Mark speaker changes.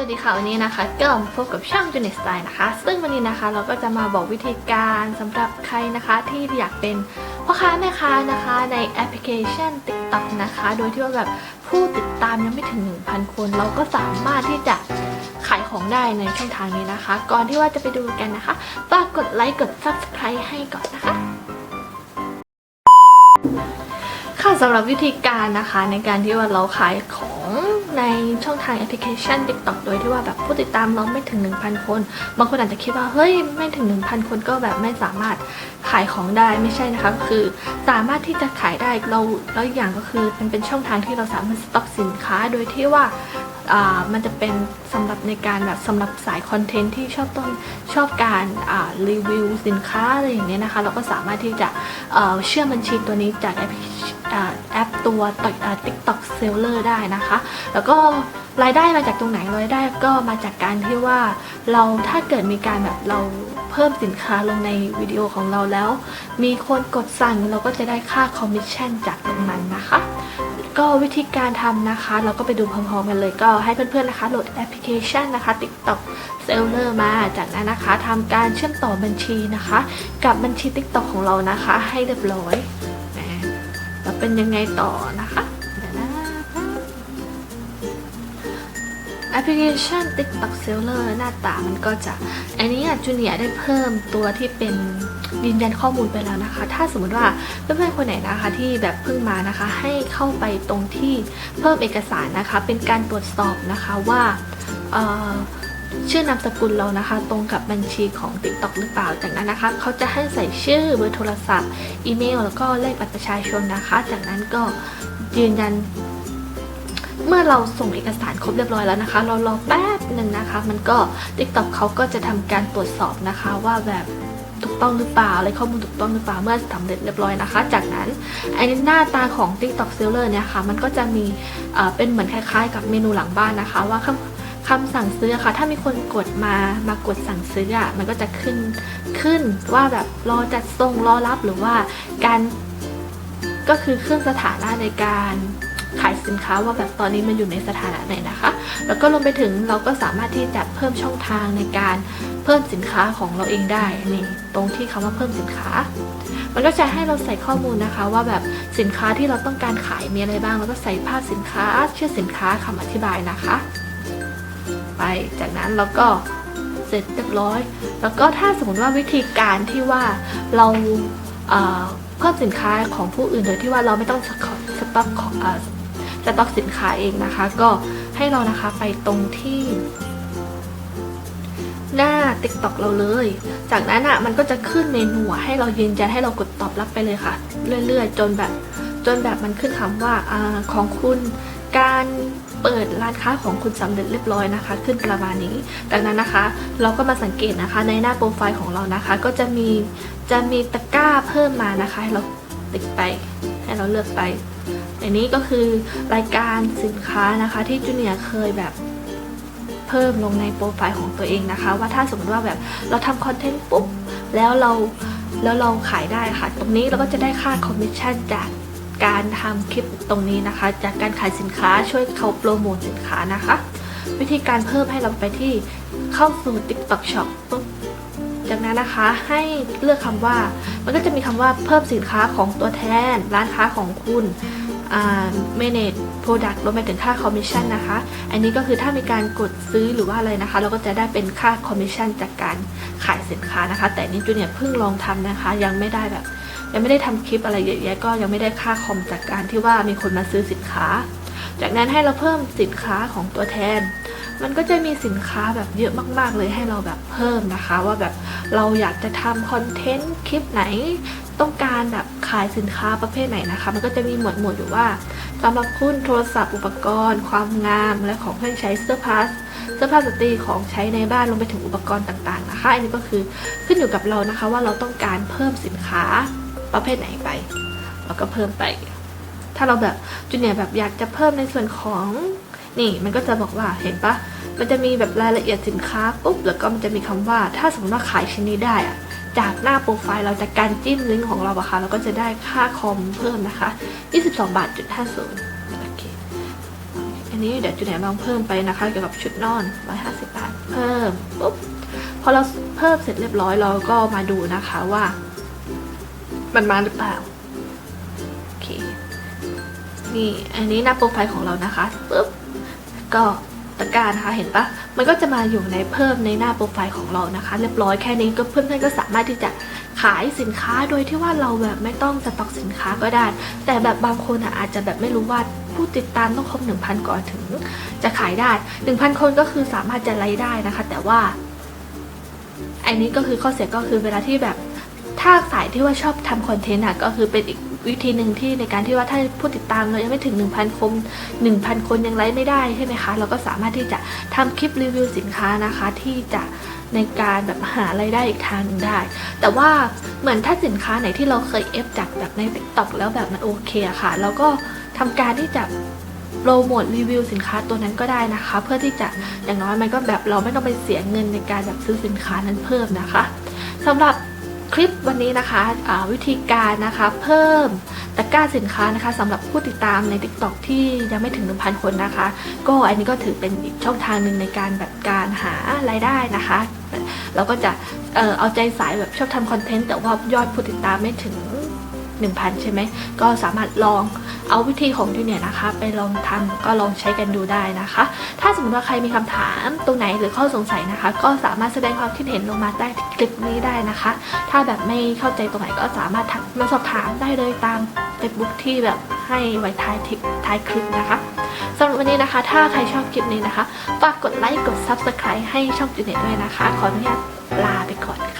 Speaker 1: วัสดีค่ะวันนี้นะคะก็มาพบกับช่อง j u n i t Style นะคะ ซึ่งวันนี้นะคะเราก็จะมาบอกวิธีการสำหรับใครนะคะที่อยากเป็นพ่อค้าแม่ค้านะคะในแอปพลิเคชัน TikTok นะคะ โดยที่ว่าแบบผู้ติดตามยังไม่ถึง 1,000 คน เราก็สามารถที่จะขายของได้ในช่องทางนี้นะคะ ก่อนที่ว่าจะไปดูกันนะคะฝากกดไลค์กด Subscribe ให้ก่อนนะคะค่ะสำหรับวิธีการนะคะในการที่ว่าเราขายของ ในช่องทางแอปพลิเคชัน TikTok โดยที่ว่าแบบผู้ติดตามเราไม่ถึง 1,000 คน บางคนอาจจะคิดว่าเฮ้ยไม่ถึง 1,000 คนก็แบบไม่สามารถขายของได้ไม่ใช่นะคะก็คือสามารถที่จะขายได้เราแล้วอย่างก็คือมันเป็นช่องทางที่เราสามารถสต็อกสินค้าโดยที่ว่ามันจะเป็นสำหรับในการแบบสำหรับสายคอนเทนต์ที่ชอบต้นชอบการรีวิวสินค้าอะไรอย่างเงี้ยนะคะ เราก็สามารถที่จะเชื่อมบัญชีตัวนี้จากแอปแอป ตัวติ๊กต็อกเซลเลอร์ได้นะคะ แล้วก็รายได้มาจากตรงไหนรายได้ก็มาจากการที่ว่าเราถ้าเกิดมีการแบบเราเพิ่มสินค้าลงในวิดีโอของเราแล้ว มีคนกดสั่งเราก็จะได้ค่าคอมมิชชั่นจากตรงนั้นนะคะ ก็วิธีการทำนะคะ เราก็ไปดูพร้อมๆกันเลยก็ให้เพื่อนๆนะคะโหลดแอปพลิเคชันนะคะ TikTok Seller มาจากนั้นนะคะทำการเชื่อมต่อบัญชีนะคะ กับบัญชี TikTok ของเรานะคะ ให้เรียบร้อย นะเป็นยังไงต่อนะคะแอปพลิเคชัน TikTok Seller หน้าตามันก็จะ อันนี้จูเนียได้เพิ่มตัวที่เป็นยืนยันข้อมูลไปแล้วนะคะ ถ้าสมมติว่าเพื่อนๆคนไหนนะคะที่แบบเพิ่งมานะคะ ให้เข้าไปตรงที่เพิ่มเอกสารนะคะ เป็นการตรวจสอบนะคะว่าเชื่อนามสกุลเรานะคะ ตรงกับบัญชีของ TikTok หรือเปล่า จากนั้นนะคะ เขาจะให้ใส่ชื่อเบอร์โทรศัพท์ อีเมล แล้วก็เลขบัตรประชาชนนะคะ จากนั้นก็ยืนยัน เมื่อเราส่งเอกสารครบเรียบร้อยแล้วนะคะ เรารอแป๊บหนึ่งนะคะ มันก็ TikTok เขาก็จะทำการตรวจสอบนะคะว่าแบบถูกต้องหรือเปล่าอะไรข้อมูลถูกต้องหรือเปล่าเมื่อสำเร็จเรียบร้อยนะคะ จากนั้นไอ้หน้าตาของ TikTok Seller เนี่ยค่ะ มันก็จะมีเป็นเหมือนคล้ายๆ กับเมนูหลังบ้านนะคะ ว่า คำคำสั่งซื้อค่ะ ถ้ามีคนกดมามากดสั่งซื้ออะมันก็จะขึ้นขึ้นว่าแบบรอจัดส่งรอรับหรือว่าการก็คือขึ้นสถานะในการขายสินค้าว่าแบบตอนนี้มันอยู่ในสถานะไหนนะคะ แล้วก็รวมไปถึงเราก็สามารถที่จะเพิ่มช่องทางในการเพิ่มสินค้าของเราเองได้นี่ตรงที่คำว่าเพิ่มสินค้า มันก็จะให้เราใส่ข้อมูลนะคะ ว่าแบบสินค้าที่เราต้องการขายมีอะไรบ้าง แล้วก็ใส่ภาพสินค้าชื่อสินค้าคำอธิบายนะคะ ไป จากนั้นเราก็เสร็จเรียบร้อย แล้วก็ถ้าสมมติว่าวิธีการที่ว่าเราเพิ่มสินค้าของผู้อื่นโดยที่ว่าเราไม่ต้องสต็อกสต็อกของสต็อกสินค้าเองนะคะ ก็ให้เรานะคะไปตรงที่ หน้า TikTok เราเลย จากนั้นอะมันก็จะขึ้นเมนูให้เรายืนยันให้เรากดตอบรับไปเลยค่ะ เรื่อยๆ จนแบบจนแบบมันขึ้นคำว่าอาของคุณ การเปิดร้านค้าของคุณสำเร็จเรียบร้อยนะคะ ขึ้นประมาณนี้จากนั้นนะคะ เราก็มาสังเกตนะคะในหน้าโปรไฟล์ของเรานะคะ ก็จะมีจะมีตะกร้าเพิ่มมานะคะ ให้เราติ๊กไปให้เราเลือกไปอันนี้ก็คือรายการสินค้านะคะที่จูเนียร์เคยแบบเพิ่มลงในโปรไฟล์ของตัวเองนะคะ ว่าถ้าสมมติว่าแบบเราทำคอนเทนต์ปุ๊บแล้วเราแล้วเราขายได้ค่ะ ตรงนี้เราก็จะได้ค่าคอมมิชชั่นจาก การทำคลิปตรงนี้นะคะ จากการขายสินค้าช่วยเขาโปรโมทสินค้านะคะ วิธีการเพิ่มให้เราไปที่เข้าสู่ TikTok Shop ปุ๊บจากนั้นนะคะให้เลือกคำว่า มันก็จะมีคำว่าเพิ่มสินค้าของตัวแทน ร้านค้าของคุณอ่า manage product รวมไปถึงค่าคอมมิชชั่นนะคะ อันนี้ก็คือถ้ามีการกดซื้อหรือว่าอะไรนะคะ เราก็จะได้เป็นค่าคอมมิชชั่นจากการขายสินค้านะคะ แต่นี่จูเนียร์เพิ่งลองทำนะคะ ยังไม่ได้แบบ ยังไม่ได้ทำคลิปอะไรเยอะแยะก็ยังไม่ได้ค่าคอมจากการที่ว่ามีคนมาซื้อสินค้า จากนั้นให้เราเพิ่มสินค้าของตัวแทน มันก็จะมีสินค้าแบบเยอะมาก ๆ เลยให้เราแบบเพิ่มนะคะ ว่าแบบเราอยากจะทำคอนเทนต์คลิปไหน ต้องการแบบขายสินค้าประเภทไหนนะคะ มันก็จะมีหมวดหมู่อยู่ว่าสำหรับคุณโทรศัพท์อุปกรณ์ ความงามและของเครื่องใช้เสื้อผ้าเสื้อผ้าสตรีของใช้ในบ้านรวมไปถึงอุปกรณ์ต่างๆนะคะ อันนี้ก็คือขึ้นอยู่กับเรานะคะว่าเราต้องการเพิ่มสินค้า ประเภทไหนไป เราก็เพิ่มไป ถ้าเราแบบจูเนียร์แบบอยากจะเพิ่มในส่วนของนี่มันก็จะบอกว่าเห็นปะมันจะมีแบบรายละเอียดสินค้าปุ๊บแล้วก็มันจะมีคำว่าถ้าสมมติว่าขายชิ้นนี้ได้อะจากหน้าโปรไฟล์เราจากการจิ้มลิงก์ของเราอะค่ะเราก็จะได้ค่าคอมเพิ่มนะคะ 22 บาทจุด50โอเคอันนี้เดี๋ยวจูเนียร์ลองเพิ่มไปนะคะ เกี่ยวกับชุดนอน 150 บาท เพิ่มปุ๊บพอเราเพิ่มเสร็จเรียบร้อยเราก็มาดูนะคะว่า มันมาหรือเปล่า โอเค นี่ อันนี้หน้าโปรไฟล์ของเรานะคะปุ๊บ ก็ตะการนะคะ เห็นปะมันก็จะมาอยู่ในเพิ่มในหน้าโปรไฟล์ของเรานะคะ เรียบร้อยแค่นี้ก็เพื่อนๆก็สามารถที่จะขายสินค้าโดยที่ว่าเราแบบไม่ต้องสต็อกสินค้าก็ได้ แต่แบบบางคนอะอาจจะแบบไม่รู้ว่าผู้ติดตามต้องครบ1,000 ก่อนถึง จะขายได้ 1,000 คนก็คือสามารถจะไลได้นะคะ แต่ว่า อันนี้ก็คือข้อเสียก็คือเวลาที่แบบ ถ้าสายที่ว่าชอบทำคอนเทนต์อะก็คือเป็นอีกวิธีหนึ่งที่ในการที่ว่าถ้าผู้ติดตามเรายังไม่ถึง 1,000 คน 1,000 คนยังไลฟ์ไม่ได้ใช่ไหมคะ เราก็สามารถที่จะทำคลิปรีวิวสินค้านะคะที่จะในการแบบหาไรายได้อีกทางหนึงได้ แต่ว่าเหมือนถ้าสินค้าไหนที่เราเคยเอฟจากแบบใน t ิ k t o k แล้วแบบมันโอเคอะค่ะ เราก็ทำการที่จะโปรโมทรีวิวสินค้าตัวนั้นก็ได้นะคะ เพื่อที่จะอย่างน้อยมันก็แบบเราไม่ต้องไปเสียเงินในการแบบซื้อสินค้านั้นเพิ่มนะคะสำหรับ คลิปวันนี้นะคะะวิธีการนะคะเพิ่มตะกร้าสินค้านะคะสำหรับผู้ติดตามใน TikTok ที่ยังไม่ถึง 1,000 คนนะคะ ก็อันนี้ก็ถือเป็นอีกช่องทางหนึ่งในการแบบการหารายได้นะคะ เราก็จะเออเอาใจสายแบบชอบทำคอนเทนต์แต่ว่ายอดผู้ติดตามไม่ถึง 1,000 ใช่ไหม ก็สามารถลองเอาวิธีของจูเนียนะคะ ไปลองทำก็ลองใช้กันดูได้นะคะ ถ้าสมมติว่าใครมีคำถามตรงไหนหรือข้อสงสัยนะคะ ก็สามารถแสดงความคิดเห็นลงมาใต้คลิปนี้ได้นะคะ ถ้าแบบไม่เข้าใจตรงไหนก็สามารถทักมาสอบถามได้เลยตาม Facebook ที่แบบให้ไว้ท้ายทิปท้ายคลิปนะคะสำหรับวันนี้นะคะ ถ้าใครชอบคลิปนี้นะคะฝากกดไลค์กด Subscribe ให้ช่องจูเนียด้วยนะคะ ขออนุญาตลาไปก่อนค่ะ